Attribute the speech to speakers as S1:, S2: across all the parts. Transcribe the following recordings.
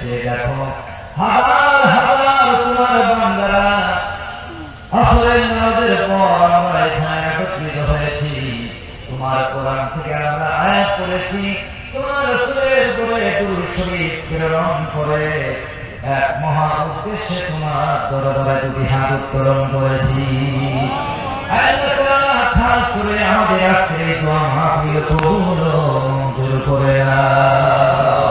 S1: চেয়ে দেখো তোমার বান্দারা আসরের নামাজের পর আমরা এখানে একত্রিত হয়েছি। তোমার কোরআন থেকে আমরা আয়াত করেছি তোমার রাসূলের উপরে দুরূদ শরীফ প্রেরণ করে, এক মহা উদ্দেশ্যে তোমার দরবারে দুটি হাত উত্তোলন করেছি। খাস করে আমাদের এই দোয়া মাহফিল কবুল মঞ্জুর করে নাও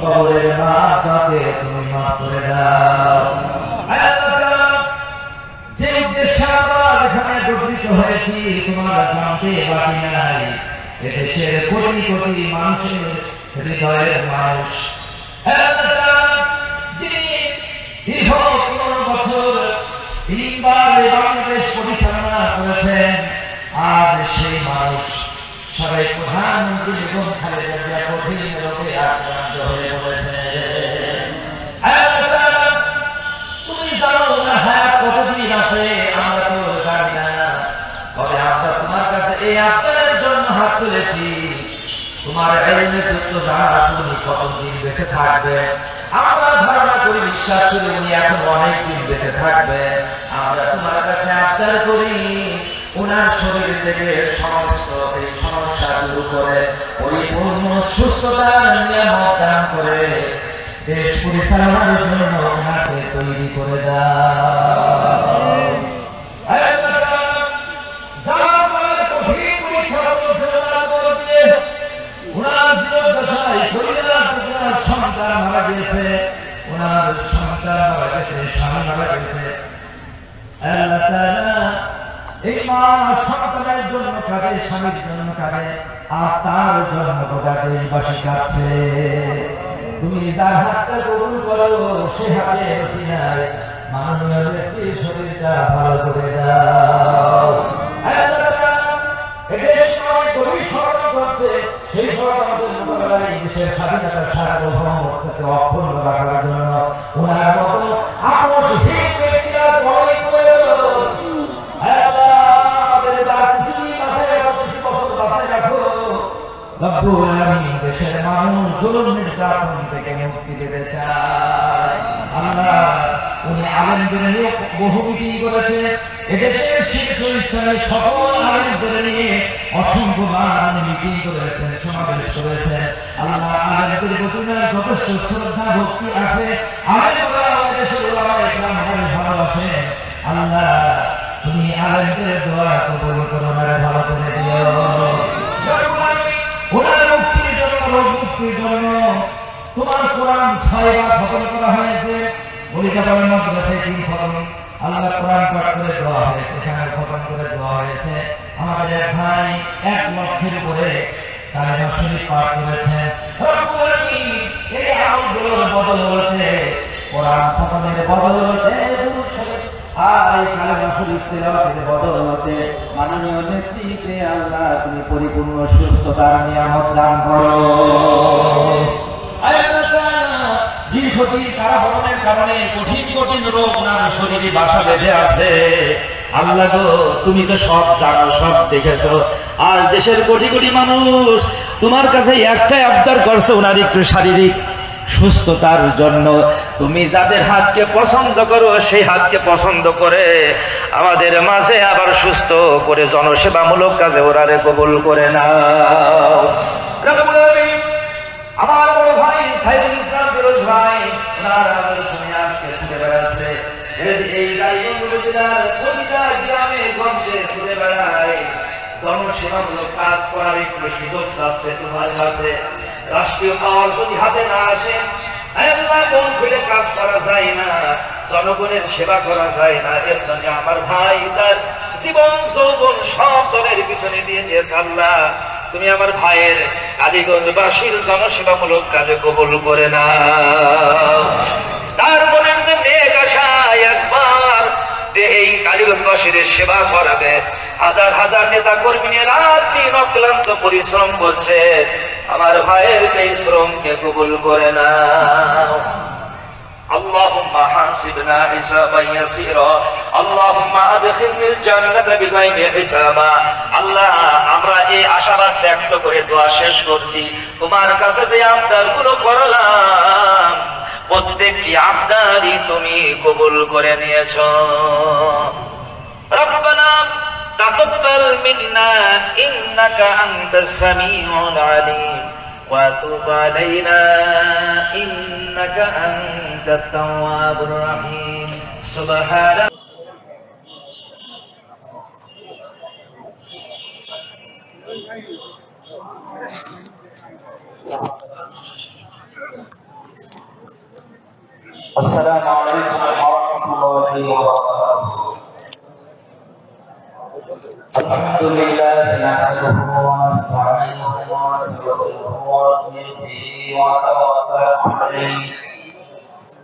S1: কবরের মা তুমি মাফ যে উদ্দেশ্যে আমরা এখানে একত্রিত হয়েছি তোমার জানতে বাকি নাই এদেশের কোটি কোটি মানুষের হৃদয়ের মানুষ আজ সেই মানুষ, সবাই প্রধানমন্ত্রী এবং হাত তুলেছি। তোমার এলমে সত্য জানা আছে উনি কতদিন বেঁচে থাকবে। আমরা ধারণা করি, বিশ্বাস করি, উনি এখন অনেক দিন বেঁচে থাকবে। আমরা তোমার কাছে আবদার করি ওনার শরীর থেকে সমস্ত এই সমস্যা দূর করে পরিপূর্ণ সুস্থতার নিয়ামত দান করে দেশ পরিচালনার জন্য ওনাকে তৈরি করে দাও। সন্তান মারা গেছে ওনার সন্তান মারা স্বামী মারা গেছে এই জন্য কাঁদে স্বামীর তুমি যার হাতটা কবুল করো, সে হাতে সিনায় শরীরটা ভালো করে দাও। গভীর স্মরণ করছে সেই ষড়যন্ত্রের মোকাবেলায় দেশের স্বাধীনতা সার্বভৌমত্বকে অক্ষুণ্ণ রাখার জন্য। ওনার মতো আপোষহীন ব্যক্তিরা বড়ই করে আমাদের দেশের মানুষ জুলুম, নির্যাতন থেকে মুক্তি পেতে চায়। আলেমদের বহু মিটিং করেছে এদেশের শীর্ষস্থানে সকল আলেমদের নিয়ে অসংখ্য বার মিটিং করেছেন, সমাবেশ করেছেন। আল্লাহ আলেমদের যথেষ্ট শ্রদ্ধা, ভক্তি আছে। আমাদের ভালোবাসে। আল্লাহ, তুমি আলেমদের দোয়া কবুল করো ভালো করে তোমার কোরআন ছয়বার খতম করা হয়েছে। বলিকাবাড়ির মাদ্রাসায় তিন খতম আল্লাহ কোরআন পাঠ করে দেওয়া হয়েছে, এখানে খতম করে দেওয়া হয়েছে। আমাদের এক ভাই এক লক্ষের উপরে কালেমা শরীফ পাঠ করেছেন। এই আমলগুলোর বদলতে, কোরআন খতমের বদলতে আর কালেমা শরীফ তেলাওয়াতের বদলতে মাননীয় নেতৃত্বে আল্লাহ তুমি পরিপূর্ণ সুস্থতার নিয়ামত দান করো। দীর্ঘদিন কারাবরণের কারণে কঠিন কঠিন রোগ ওনার শরীরে বাসা বেঁধে আছে। আল্লাহ গো, তুমি তো সব জানো, সব দেখেছ। আজ দেশের কোটি কোটি মানুষ তোমার কাছে একটাই আবদার করছে, ওনার একটু শারীরিক সুস্থতার জন্য। তুমি যাদের হাতকে পছন্দ করো, সেই হাতকে পছন্দ করে। আমাদের মাঝে আবার সুস্থ করে জনসেবামূলক কাজে ওরারে কবুল করে না আমার ভাই ভাই আজকে ছুটে বেড়াচ্ছে। এই- জেলার প্রতিটা গ্রামে গঞ্জে ছুটে বেড়ায়, জনসেবামূলক কাজ করার একটু সুযোগ তোমার কাছে রাষ্ট্রীয় পাওয়ার যদি হাতে না আসে কাজ করা যায় না, জনগণের সেবা করা যায় না। এর জন্য আমার ভাই তার জীবন, যৌবন সব দলের পিছনে দিয়ে দিয়েছে আল্লাহ। তুমি আমার ভাইয়ের আদিগঞ্জবাসীর জনসেবামূলক কাজে কবুল করে না তার মনের যে মেঘ আশায় একবার এই কালীগঞ্জবাসীর সেবা করাবে। হাজার হাজার নেতা কর্মী নিয়ে রাত দিন অক্লান্ত পরিশ্রম করছে। আমার ভাইয়ের এই শ্রমকে কবুল করে না اللهم حاسبنا حسابا يسيرا اللهم ادخلنا الجنة بغير حسابا আল্লাহ আমরা এই আশাবাদ ব্যক্ত করে দোয়া শেষ করছি তোমার কাছে যে আবদার গুলো করলাম প্রত্যেকটি আবদারই তুমি কবুল করে নিয়েছ ربنا تقبل منا انك انت السميع العليم وتب علينا إنك أنت التواب الرحيم. سبحان السلام عليكم ورحمة الله وبركاته. الحمد لله نحمده ونستعينه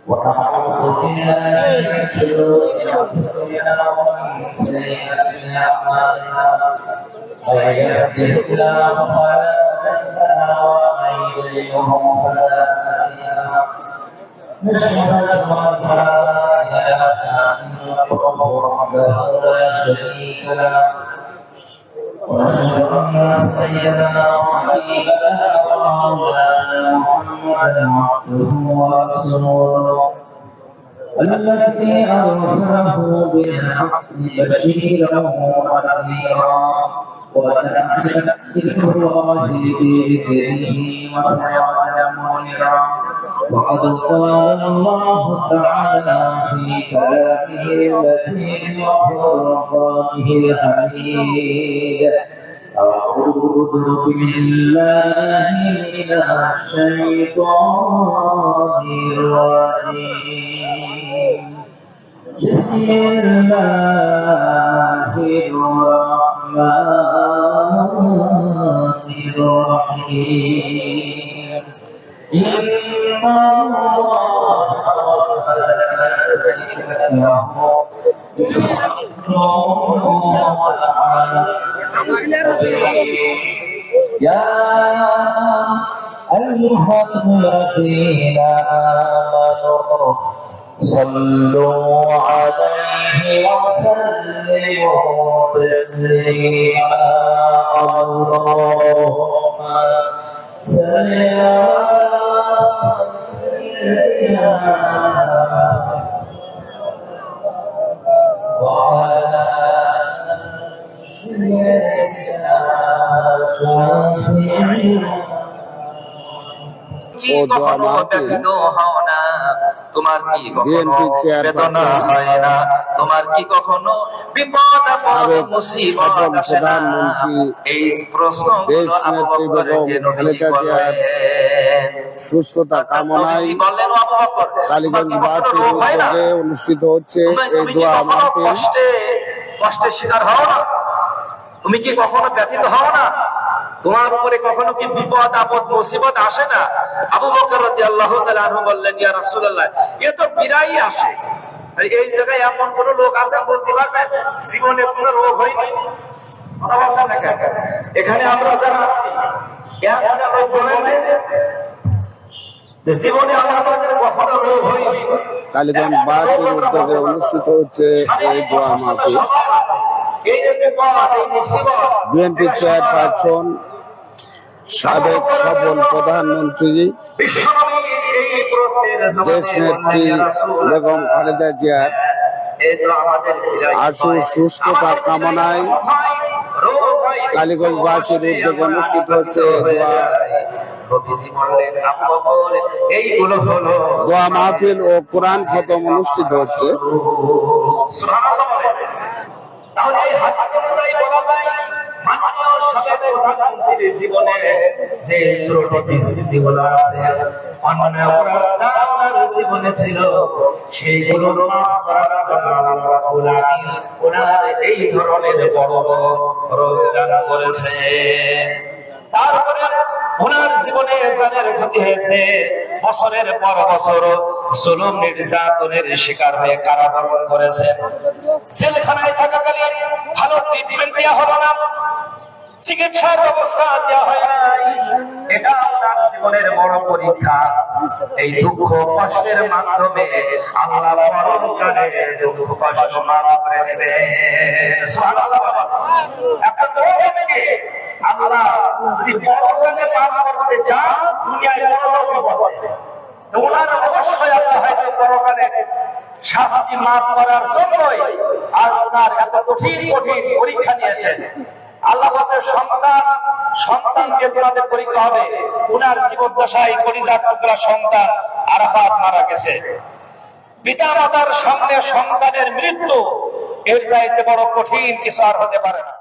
S1: ونعوذ بالله من شرور ومن سيئات اعمالنا من يهده الله فلا مضل ومن يضلله فلا هادي نشهد ان لا اله الا الله وحده لا شريك له ونشهد أن سيدنا وحبيبنا ومولانا محمدا عبده ورسوله. الذي ارسله بالحق بشيرا ونذيرا وداعيا إلى الله باذنه وسراجا منيرا وقد قال الله تعالى في كلامه المتين وفرقانه الحميد. أعوذ بالله من الشيطان الرجيم. بسم الله الرحمن الرحيم. إن الله يا أيها الذين آمنوا صلوا عليه وسلموا تسليما اللهم صل
S2: ও দোয়া মাহফিল।
S3: তোমার কি কখনো
S2: BNP চেয়ার
S3: বেদনা
S2: প্রার্থী।
S3: হয় না তোমার কি কখনো বিপদ আপদ মুসিবত আসে না এই প্রশ্ন
S2: দেশ নেত্রী বেগম খালেদা জিয়ার সুস্থতা কামনায় কালীগঞ্জ বাসীর উদ্যোগে অনুষ্ঠিত হচ্ছে এই দোয়া মাহফিল।
S3: কষ্টে কষ্টের শিকার হও না? তুমি কি কখনো ব্যথিত হও না? তোমার উপরে কখনো কি বিপদ আপদ মুসিবত আসে না? আবু বকর রাদিয়াল্লাহু তাআলা আনহু বললেন ইয়া রাসূলুল্লাহ এ তো বিরাই আসে। এই জায়গায় এমন কোন লোক আছে বলতে পারবেন জীবনে কোনো রোগ হয়নি? এখানে আমরা যারা আছি
S2: কালীগঞ্জ বাসীর উদ্যোগে অনুষ্ঠিত হচ্ছে এই দোয়া মাহফিল। বিএনপি চেয়ারপারসন সাবেক সফল প্রধানমন্ত্রী দেশ নেত্রী বেগম খালেদা জিয়ার
S3: তো
S2: আশু সুস্থতা কামনায়
S3: হয়,
S2: কালীগঞ্জবাসীর উদ্যোগে অনুষ্ঠিত হচ্ছে দোয়া
S3: নবীজি বললেন, আবু এইগুলো হলো
S2: দোয়া মাহফিল ও কোরআন খতম অনুষ্ঠিত হচ্ছে
S3: সুবহানাল্লাহ বলেন। তাহলে এই হাদিস অনুযায়ী বলা যায়, মাননীয় সাবেক প্রধানমন্ত্রীর জীবনে যে ত্রুটি আছে, অন্যান্য অপরাধ যা ওনার জীবনে ছিল, সেইগুলো এই ধরনের বড় বড় করেছে
S1: তারপরে ওনার জীবনে জানের ক্ষতি হয়েছে। বছরের পর বছর জুলুম, নির্যাতনের শিকার হয়ে কারাবরণ করেছেন জেলখানায় থাকাকালীন ভালো ট্রিটমেন্ট দেওয়া হলো না। চিকিৎসার ব্যবস্থা দেওয়া হয় নাই। এটা আপনার জীবনের বড় পরীক্ষা। এই দুঃখ কষ্টের মাধ্যমে আল্লাহ পরকালে দুঃখ কষ্ট মাফ করে দেবেন। একটা মুমিনকে আল্লাহ। যদি পরকালে করতে চান দুনিয়ায় বড় বিপদে ওনার অবশ্যই আল্লাহ হয়তো পরকালে শাস্তি মাফ করার জন্যই আর ওনার এত কঠিন কঠিন পরীক্ষা নিয়েছেন। আল্লাহ সন্তান সন্তানকে তোমাদের পরীক্ষা হবে উনার জীবদ্দশায় পরিজাত টুকরা সন্তান আরাফাত মারা গেছে। পিতা মাতার সামনে সন্তানের মৃত্যু এর চাইতে বড় কঠিন কিছু আর হতে পারে না।